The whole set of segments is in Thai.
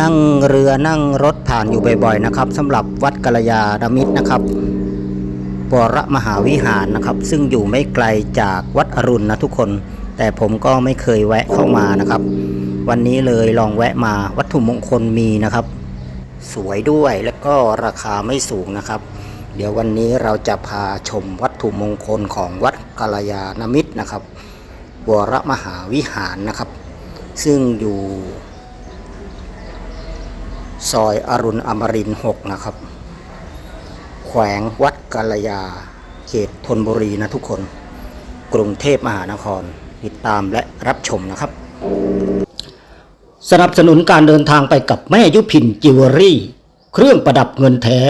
นั่งเรือนั่งรถผ่านอยู่บ่อยๆนะครับสำหรับวัดกัลยาณมิตรนะครับวรมหาวิหารนะครับ ซึ่งอยู่ไม่ไกลจากวัดอรุณนะทุกคน แต่ผมก็ไม่เคยแวะเข้ามานะครับ วันนี้เลยลองแวะมาวัตถุมงคลมีนะครับ สวยด้วยแล้วก็ราคาไม่สูงนะครับ เดี๋ยววันนี้เราจะพาชมวัตถุมงคลของวัดกัลยาณมิตรนะครับวรมหาวิหารนะครับ ซึ่งอยู่ ซอยอรุณอมรินทร์6นะครับ แขวงวัดกัลยา เขตธนบุรีนะทุกคน กรุงเทพมหานคร ติดตามและรับชมนะครับ สนับสนุนการเดินทางไปกับแม่ยุพินจิวเวลรี่ เครื่องประดับเงินแท้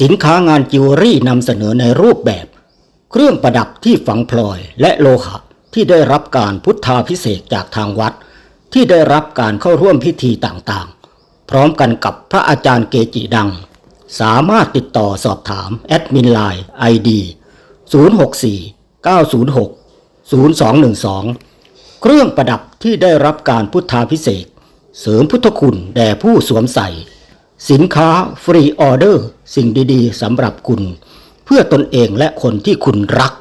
สินค้างานจิวเวลรี่นำเสนอในรูปแบบ เครื่องประดับที่ฝังพลอยและโลหะที่ได้รับการพุทธาพิเศษจากทางวัด ที่ได้รับการเข้าร่วมพิธีต่างๆ พร้อมกันกับพระอาจารย์เกจิดัง สามารถติดต่อสอบถาม แอดมินไลน์ ID 064 906 0212 เครื่องประดับที่ได้รับการพุทธาพิเศษ เสริมพุทธคุณแด่ผู้สวมใส่ สินค้าฟรีออเดอร์ สิ่งดีๆสำหรับคุณ เพื่อตนเองและคนที่คุณรัก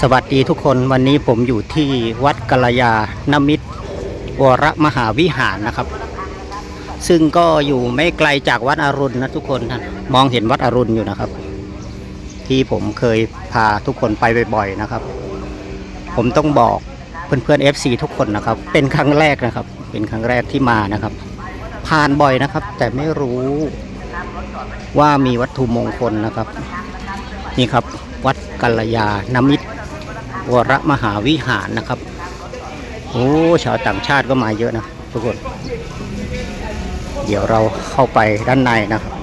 สวัสดีทุกคนวันนี้ผมอยู่ที่วัดกัลยาณมิตร วรมหาวิหารนะครับ ซึ่งก็อยู่ไม่ไกลจากวัดอรุณนะทุกคนนะมองเห็นวัดอรุณอยู่นะครับ ที่ผมเคยพาทุกคนไปบ่อยๆนะครับ ผมต้องบอกเพื่อนๆ FC ทุกคนนะครับ เป็นครั้งแรกนะครับ เป็นครั้งแรกที่มานะครับ ผ่านบ่อยนะครับ แต่ไม่รู้ว่ามีวัตถุมงคลนะครับ นี่ครับ วัดกัลยาณมิตรวรมหาวิหารนะครับ โอ้ชาวต่างชาติก็มาเยอะนะทุกคน เดี๋ยวเราเข้าไปด้านในนะครับ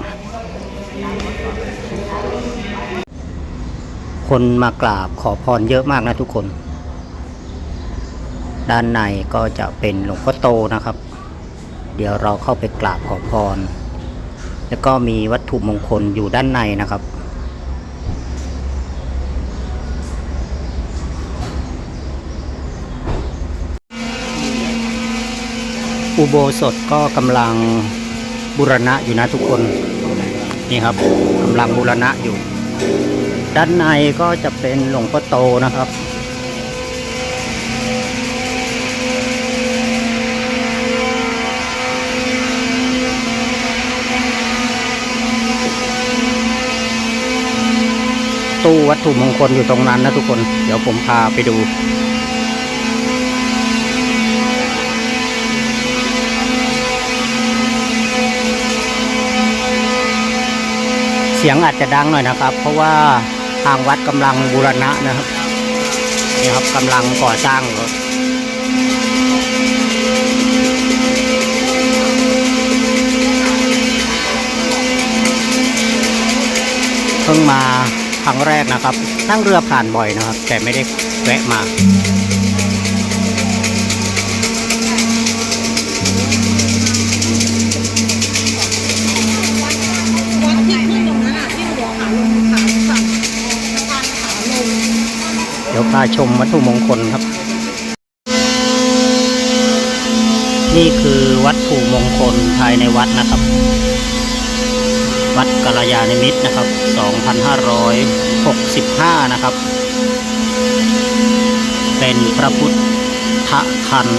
คนมากราบขอพรเยอะมากนะทุกคน ด้านในก็จะเป็นหลวงพ่อโตนะครับ เดี๋ยวเราเข้าไปกราบขอพร แล้วก็มีวัตถุมงคลอยู่ด้านในนะครับ อุโบสถก็กำลังบูรณะอยู่นะทุกคน นี่ครับกำลังบูรณะอยู่ ด้านในก็จะเป็นหลวงพ่อโตนะครับตู้วัตถุมงคลอยู่ตรงนั้นนะทุกคน เดี๋ยวผมพาไปดู เสียงอาจจะดังหน่อยนะครับ เพราะว่าทางวัดกำลังบูรณะนะครับนี่ครับกำลังก่อสร้างอยู่เพิ่งมาครั้งแรกนะครับนั่งเรือผ่านบ่อยนะครับ แต่ไม่ได้แวะมา พาชมวัตถุมงคลครับ นี่คือวัตถุมงคลภายในวัดนะครับ วัดกัลยาณมิตรนะครับ 2565 นะครับ เป็นพระพุทธคัน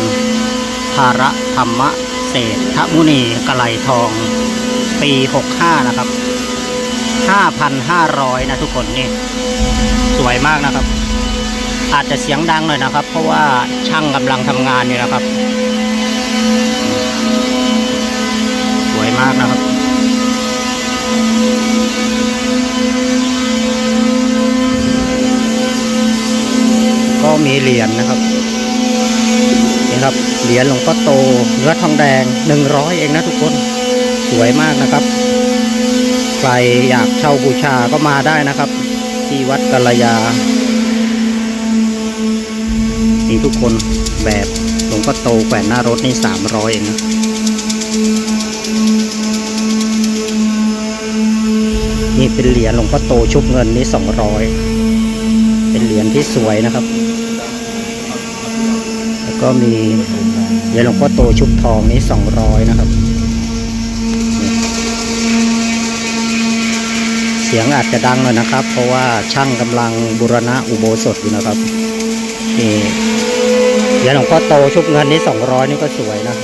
ภาระธรรมเศรษฐมุนีกะไลทอง ปี 65 นะครับ 5,500 นะทุกคนนี่ สวยมากนะครับ อาจจะเสียงดังหน่อยนะครับ เพราะว่าช่างกำลังทำงานอยู่นะครับ สวยมากนะครับก็มีเหรียญนะครับนี่ครับเหรียญหลวงพ่อโตเนื้อทองแดงหนึ่งร้อยเองนะทุกคนสวยมากนะครับ ใครอยากเช่าบูชาก็มาได้นะครับ ที่วัดกัลยา นี่ทุกคนแบบหลวงพ่อโตแขวนหน้ารถนี่สามร้อยเองนะนี่เป็นเหรียญหลวงพ่อโตชุบเงินนี่สองร้อยเป็นเหรียญที่สวยนะครับ แล้วก็มีเหรียญหลวงพ่อโตชุบทองนี้สองร้อยนะครับ เสียงอาจจะดังหน่อยนะครับ เพราะว่าช่างกำลังบูรณะอุโบสถอยู่นะครับ นี่เหรียญหลวงพ่อโตชุบเงินนี้สองร้อยนี่ก็สวยนะ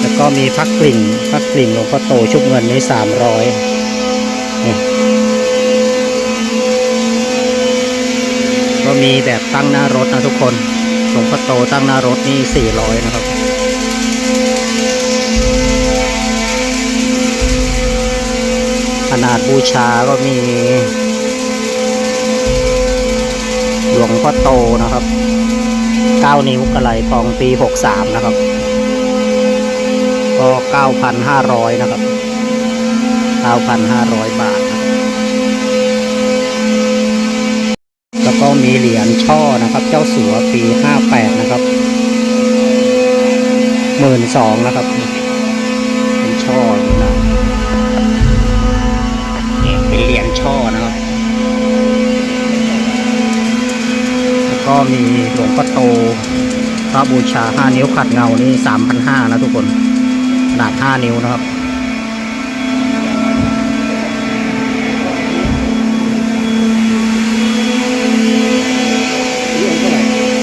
แล้วก็มีพักกลิ่งพักกลิ่งหลวงพ่อโตชุบเงินนี้สามร้อยก็มีแบบตั้งหน้ารถนะทุกคนหลวงพ่อโตตั้งหน้ารถนี่สี่ร้อยนะครับขนาดบูชาก็มี วงพ่อโตนะครับ 9 นิ้วกระไหลทองปี 63 นะครับ ก็ 9,500 นะครับ 9,500 บาท แล้วก็มีเหรียญช่อนะครับ เจ้าสัวปี 58 นะครับ 12,000นะครับ ก็มีหลวงพ่อโตพระบูชา 5 นิ้วขัดเงานี่3,500นะทุกคนขนาด 5 นิ้วนะครับ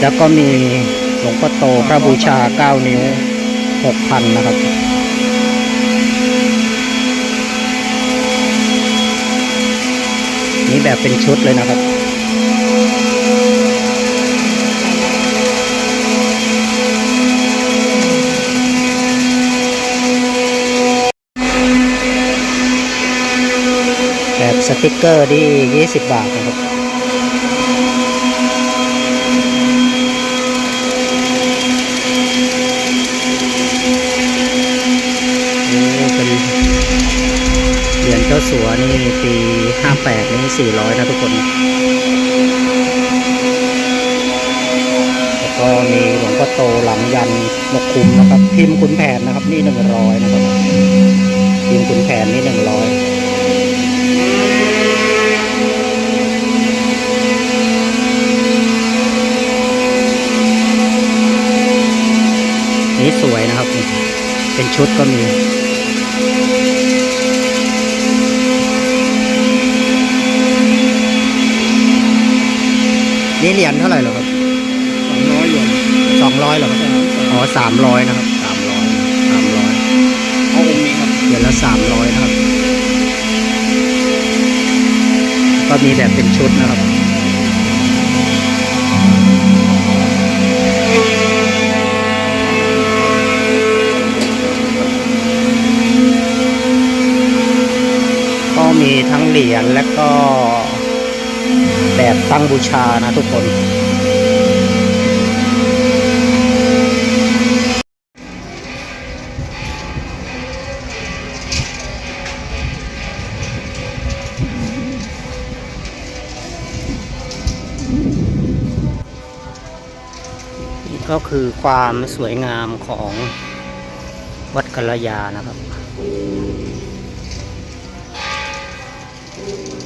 แล้วก็มีหลวงพ่อโตพระบูชา 9 นิ้ว 6,000 นะครับ นี่แบบเป็นชุดเลยนะครับ ติกเกอร์ที่20 บาทนะครับโอ้เป็นเหรียญเจ้าสัวนี่ปี 58 นี่ 400 นะทุกคน แล้วก็มีหลวงพ่อโตหลังยันนกคุมนะครับ พิมพ์ขุนแผนนะครับ นี่ 100 นะครับ พิมพ์ขุนแผนนี่ 100 ชุดก็มีนี่เหรียญเท่าไหร่เหรอครับสองร้อยหยวนสองร้อยเหรอครับอ๋อสามร้อยนะครับสามร้อยสามร้อยเอาองค์นี้ครับเหรียญละสามร้อยนะครับ ก็มีแบบเป็นชุดนะครับ ทั้งเหรียญและก็แบบตั้งบูชานะทุกคน นี่ก็คือความสวยงามของวัดกัลยานะครับ Thank you.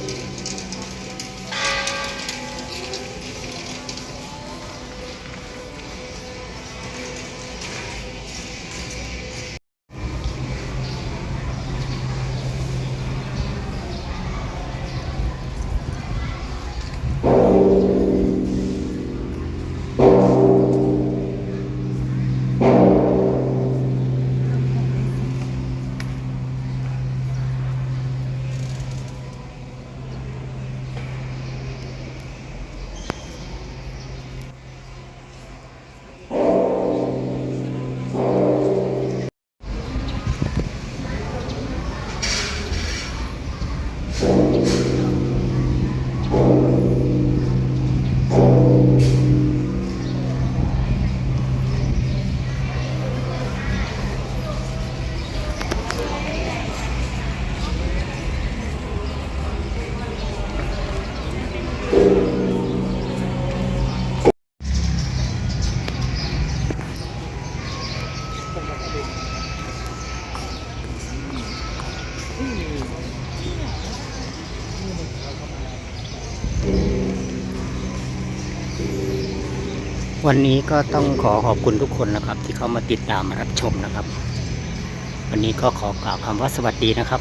วันนี้ก็ต้องขอขอบคุณทุกคนนะครับ ที่เข้ามาติดตามรับชมนะครับ วันนี้ก็ขอกล่าวคำว่าสวัสดีนะครับ